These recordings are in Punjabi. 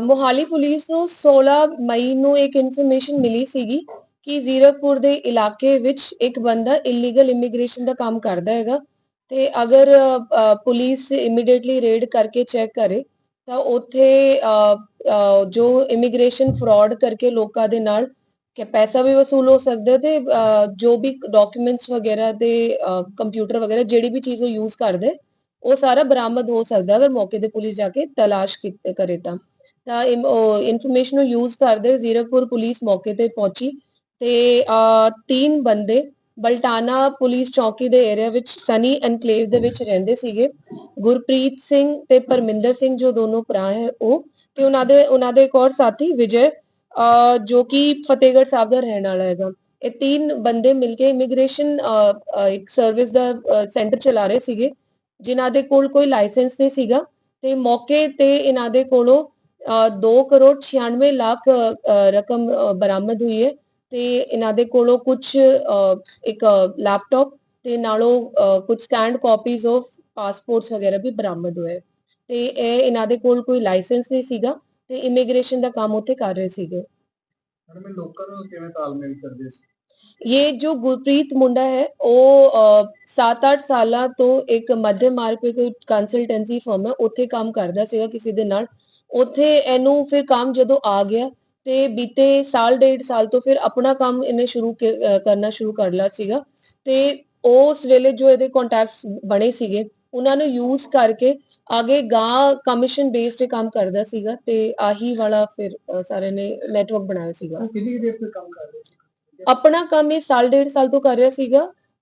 ਮੋਹਾਲੀ ਪੁਲਿਸ ਨੂੰ 16 ਮਈ ਨੂੰ ਇੱਕ ਇਨਫੋਰਮੇਸ਼ਨ ਮਿਲੀ ਸੀਗੀ ਕਿ ਜ਼ੀਰਕਪੁਰ ਦੇ ਇਲਾਕੇ ਵਿੱਚ ਇੱਕ ਬੰਦਾ ਇਲੀਗਲ ਇਮੀਗ੍ਰੇਸ਼ਨ ਦਾ ਕੰਮ ਕਰਦਾ ਹੈਗਾ ਤੇ ਅਗਰ ਪੁਲਿਸ ਇਮੀਡੀਏਟਲੀ ਰੇਡ ਕਰਕੇ ਚੈੱਕ ਕਰੇ ਤਾਂ ਉੱਥੇ ਜੋ ਇਮੀਗ੍ਰੇਸ਼ਨ ਫਰਾਡ ਕਰਕੇ ਲੋਕਾਂ ਦੇ ਨਾਲ ਕਿ ਪੈਸਾ ਵੀ ਵਸੂਲ ਹੋ ਸਕਦਾ ਹੈ ਤੇ ਜੋ ਵੀ ਡਾਕੂਮੈਂਟਸ ਵਗੈਰਾ ਦੇ ਕੰਪਿਊਟਰ ਵਗੈਰਾ ਜਿਹੜੀ ਵੀ ਚੀਜ਼ ਉਹ ਯੂਜ਼ ਕਰਦੇ, ਉਹ ਸਾਰਾ ਬਰਾਮਦ ਹੋ ਸਕਦਾ ਅਗਰ ਮੌਕੇ ਤੇ ਪੁਲਿਸ ਜਾ ਕੇ ਤਲਾਸ਼ ਕੀਤੇ, ਕਰੇ ਤਾਂ। ਤਾਂ ਇਨਫੋਰਮੇਸ਼ਨ ਨੂੰ ਯੂਜ਼ ਕਰਦੇ ਹੋਏ ਜ਼ੀਰਕਪੁਰ ਪੁਲਿਸ ਮੌਕੇ ਤੇ ਪਹੁੰਚੀ ਤੇ ਤਿੰਨ ਬੰਦੇ ਬਲਟਾਨਾ ਪੁਲਿਸ ਚੌਕੀ ਦੇ ਏਰੀਆ ਵਿੱਚ ਸਨੀ ਐਨਕਲੇਵ ਦੇ ਵਿੱਚ ਰਹਿੰਦੇ ਸੀਗੇ। ਗੁਰਪ੍ਰੀਤ ਸਿੰਘ ਤੇ ਪਰਮਿੰਦਰ ਸਿੰਘ ਜੋ ਦੋਨੋਂ ਭਰਾ ਹੈ ਉਹ ਤੇ ਉਹਨਾਂ ਦੇ ਉਹਨਾਂ ਦੇ ਇੱਕ ਹੋਰ ਸਾਥੀ ਵਿਜੇ ਜੋ ਕਿ ਫਤਿਹਗੜ੍ਹ ਸਾਹਿਬ ਦਾ ਰਹਿਣ ਵਾਲਾ ਹੈਗਾ। ਇਹ ਤਿੰਨ ਬੰਦੇ ਮਿਲ ਕੇ ਇਮੀਗ੍ਰੇਸ਼ਨ ਇੱਕ ਸਰਵਿਸ ਦਾ ਸੈਂਟਰ ਚਲਾ ਰਹੇ ਸੀਗੇ, ਜਿਨ੍ਹਾਂ ਦੇ ਕੋਲ ਕੋਈ ਲਾਇਸੈਂਸ ਨਹੀਂ ਸੀਗਾ ਤੇ ਮੌਕੇ ਤੇ ਇਹਨਾਂ ਦੇ ਕੋਲੋਂ 2 ਕਰੋੜ 96 ਲੱਖ ਰਕਮ ਬਰਾਮਦ ਹੋਈ ਹੈ ਤੇ ਇਹਨਾਂ ਦੇ ਕੋਲੋਂ ਕੁਝ ਇੱਕ ਲੈਪਟਾਪ ਤੇ ਨਾਲੋਂ ਕੁਝ ਸਕੈਨਡ ਕਾਪੀਜ਼ ਆਫ ਪਾਸਪੋਰਟਸ ਵਗੈਰਾ ਵੀ ਬਰਾਮਦ ਹੋਏ। ਤੇ ਇਹ ਇਹਨਾਂ ਦੇ ਕੋਲ ਕੋਈ ਲਾਇਸੈਂਸ ਨਹੀਂ ਸੀਗਾ ਤੇ ਇਮੀਗ੍ਰੇਸ਼ਨ ਦਾ ਕੰਮ ਉੱਥੇ ਕਰ ਰਹੇ ਸੀਗੇ। ਮੈਡਮ ਇਹ ਲੋਕਾਂ ਨੂੰ ਕਿਵੇਂ ਤਾਲਮੇਲ ਕਰਦੇ ਸੀ? ये जो ਗੁਰਪ੍ਰੀਤ ਮੁੰਡਾ ਹੈ ਉਹ 7-8 ਸਾਲਾਂ ਤੋਂ ਇੱਕ ਮੱਧਮ ਮਾਰਗ ਕੋਈ ਕੰਸਲਟੈਂਸੀ ਫਰਮ ਹੈ ਉੱਥੇ ਕੰਮ ਕਰਦਾ ਸੀਗਾ ਕਿਸੇ ਦੇ ਨਾਲ। ਉੱਥੇ ਇਹਨੂੰ ਫਿਰ ਕੰਮ ਜਦੋਂ ਆ ਗਿਆ ਤੇ ਬੀਤੇ ਸਾਲ ਡੇਢ ਸਾਲ ਤੋਂ ਫਿਰ ਆਪਣਾ ਕੰਮ ਇਹਨੇ ਸ਼ੁਰੂ ਕਰਨਾ ਸ਼ੁਰੂ ਕਰ ਲਿਆ ਸੀਗਾ। ਤੇ ਉਸ ਵੇਲੇ ਜੋ ਇਹਦੇ ਕੰਟੈਕਟਸ ਬਣੇ ਸੀਗੇ ਉਹਨਾਂ ਨੂੰ ਯੂਜ਼ ਕਰਕੇ ਅੱਗੇ ਗਾਂ ਕਮਿਸ਼ਨ ਬੇਸਡ ਕੰਮ ਕਰਦਾ ਸੀਗਾ ਤੇ ਆਹੀ ਵਾਲਾ ਫਿਰ ਸਾਰੇ ਨੇ ਨੈਟਵਰਕ ਬਣਾਇਆ ਸੀਗਾ। ਉਹ ਕਿੰਨੀ ਕੁ ਦੇਰ ਤੋਂ ਕੰਮ ਕਰ ਰਹੇ ਸੀ? ਆਪਣਾ ਕੰਮ ਇਹ ਸਾਲ ਡੇਢ ਸਾਲ ਤੋਂ ਕਰ ਰਿਹਾ ਸੀਗਾ।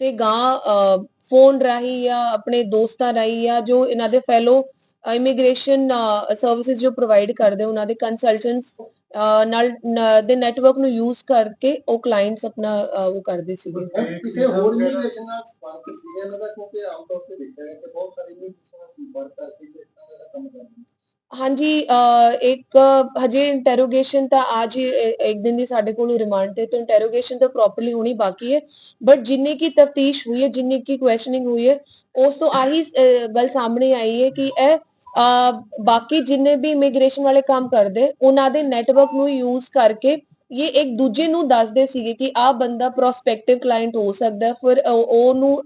ਤੇ ਗਾਂ ਫੋਨ ਰਾਹੀਂ ਜਾਂ ਆਪਣੇ ਦੋਸਤਾਂ ਰਾਹੀਂ ਜਾਂ ਜੋ ਇਹਨਾਂ ਦੇ ਫੈਲੋ ਇਮੀਗ੍ਰੇਸ਼ਨ ਸਰਵਿਸਿਜ਼ ਜੋ ਪ੍ਰੋਵਾਈਡ ਕਰਦੇ, ਉਹਨਾਂ ਦੇ ਕੰਸਲਟੈਂਟਸ ਨਾਲ ਦੇ ਨੈਟਵਰਕ ਨੂੰ ਯੂਜ਼ ਕਰਕੇ ਉਹ ਕਲਾਇੰਟਸ ਆਪਣਾ ਉਹ ਕਰਦੇ ਸੀਗੇ। ਕਿਸੇ ਹੋਰ ਇਮੀਗ੍ਰੇਸ਼ਨ ਨਾਲ ਸੰਪਰਕ ਸੀ ਇਹਨਾਂ ਦਾ? ਕਿਉਂਕਿ ਆਮ ਤੌਰ ਤੇ ਦੇਖਿਆ ਹੈ ਕਿ ਬਹੁਤ ਸਾਰੇ ਇਮੀਗ੍ਰੇਸ਼ਨ ਨਾਲ ਸੰਪਰਕ ਕਰਕੇ ਇਸ ਤਰ੍ਹਾਂ ਦਾ ਕੰਮ ਹਾਂਜੀ ਇੱਕ ਹਜੇ ਇੰਟਰੋਗੇਸ਼ਨ ਤਾਂ ਅੱਜ ਇੱਕ ਦਿਨ ਦੀ ਸਾਡੇ ਕੋਲ ਰਿਮਾਂਡ ਤੇ, ਤਾਂ ਇੰਟਰੋਗੇਸ਼ਨ ਤਾਂ ਪ੍ਰੋਪਰਲੀ ਹੋਣੀ ਬਾਕੀ ਹੈ। ਬਟ ਜਿੰਨੀ ਕੀ ਤਫਤੀਸ਼ ਹੋਈ ਹੈ, ਜਿੰਨੀ ਕੀ ਕੁਐਸਚਨਿੰਗ ਹੋਈ ਹੈ, ਉਸ ਤੋਂ ਆਹੀ ਗੱਲ ਸਾਹਮਣੇ ਆਈ ਹੈ ਕਿ ਇਹ ਬਾਕੀ ਜਿੰਨੇ ਵੀ ਇਮੀਗ੍ਰੇਸ਼ਨ ਵਾਲੇ ਕੰਮ ਕਰਦੇ, ਉਹਨਾਂ ਦੇ ਨੈਟਵਰਕ ਨੂੰ ਯੂਜ਼ ਕਰਕੇ ਇਹ ਇੱਕ ਦੂਜੇ ਨੂੰ ਦੱਸਦੇ ਸੀਗੇ ਕਿ ਆਹ ਬੰਦਾ ਪ੍ਰੋਸਪੈਕਟਿਵ ਕਲਾਇੰਟ ਹੋ ਸਕਦਾ ਫਿਰ ਉਹ- ਉਹਨੂੰ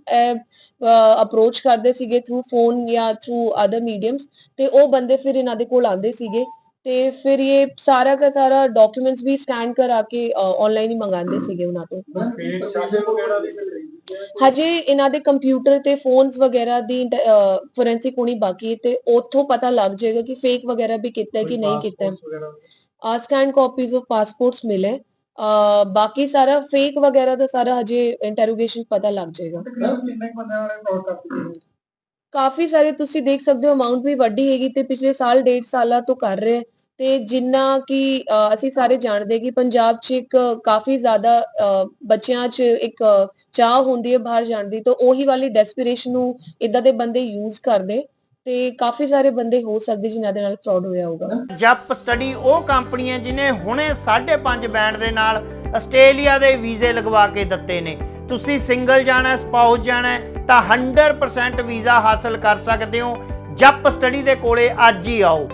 ਅਪਰੋਚ ਕਰਦੇ ਸੀਗੇ ਥਰੂ ਫੋਨ ਜਾਂ ਥਰੂ ਅਦਰ ਮੀਡੀਅਮਸ ਤੇ ਉਹ ਬੰਦੇ ਫਿਰ ਇਹਨਾਂ ਦੇ ਕੋਲ ਆਉਂਦੇ ਸੀਗੇ ਤੇ ਫਿਰ ਇਹ ਸਾਰਾ ਦਾ ਸਾਰਾ ਡਾਕੂਮੈਂਟਸ ਵੀ ਸਕੈਨ ਕਰਾ ਕੇ ਆਨਲਾਈਨ ਹੀ ਮੰਗਾਉਂਦੇ ਸੀਗੇ ਉਹਨਾਂ ਤੋਂ। ਹਜੇ ਇਹਨਾਂ ਦੇ ਕੰਪਿਊਟਰ ਤੇ ਫੋਨਸ ਵਗੈਰਾ ਦੀ ਫੋਰੈਂਸਿਕ ਹੋਣੀ ਬਾਕੀ ਤੇ ਉੱਥੋਂ ਪਤਾ ਲੱਗ ਜਾਏਗਾ ਕਿ ਫੇਕ ਵਗੈਰਾ ਵੀ ਕੀਤਾ ਕਿ ਨਹੀਂ ਕੀਤਾ ਸਕੈਨ ਕਾਪੀਜ਼ ਆਫ ਪਾਸਪੋਰਟਸ ਮਿਲੇ। ਬਾਕੀ ਸਾਰਾ ਫੇਕ ਵਗੈਰਾ ਦਾ ਸਾਰਾ ਹਜੇ ਇੰਟਰੋਗੇਸ਼ਨ ਪਤਾ ਲੱਗ ਜਾਏਗਾ। ਕਾਫੀ ਸਾਰੇ ਤੁਸੀਂ ਦੇਖ ਸਕਦੇ ਹੋ ਅਮਾਉਂਟ ਵੀ ਵੱਡੀ ਹੈਗੀ ਤੇ ਪਿਛਲੇ ਸਾਲ ਡੇਢ ਸਾਲਾਂ ਤੋਂ ਕਰ ਰਹੇ। ਤੇ ਜਿੰਨਾ ਕਿ ਅਸੀਂ ਸਾਰੇ ਜਾਣਦੇ ਕਿ ਪੰਜਾਬ 'ਚ ਇੱਕ ਕਾਫੀ ਜ਼ਿਆਦਾ ਬੱਚਿਆਂ 'ਚ ਇੱਕ ਚਾਹ ਹੁੰਦੀ ਹੈ ਬਾਹਰ ਜਾਣ ਦੀ। ਤਾਂ ਉਹੀ ਵਾਲੀ ਡੈਸਪੀਰੇਸ਼ਨ ਨੂੰ ਇਦਾਂ ਦੇ ਬੰਦੇ ਯੂਜ਼ ਕਰਦੇ। ਤੇ ਕਾਫੀ ਸਾਰੇ ਬੰਦੇ ਹੋ ਸਕਦੇ ਜਿਨ੍ਹਾਂ ਦੇ ਨਾਲ ਫਰਾਡ ਹੋਇਆ ਹੋਊਗਾ। ਜਪ ਸਟੱਡੀ ਉਹ ਕੰਪਨੀ ਹੈ ਜਿਨੇ ਹੁਣੇ 5.5 ਬੈਂਡ ਦੇ ਨਾਲ ਆਸਟ੍ਰੇਲੀਆ ਦੇ ਵੀਜ਼ੇ ਲਗਵਾ ਕੇ ਦਿੱਤੇ ਨੇ। ਤੁਸੀਂ ਸਿੰਗਲ ਜਾਣਾ ਸਪਾਊਸ ਜਾਣਾ, ਤਾਂ 100% ਵੀਜ਼ਾ ਹਾਸਲ ਕਰ ਸਕਦੇ ਹੋ। ਜਪ ਸਟੱਡੀ ਦੇ ਕੋਲੇ ਅੱਜ ਹੀ ਆਓ।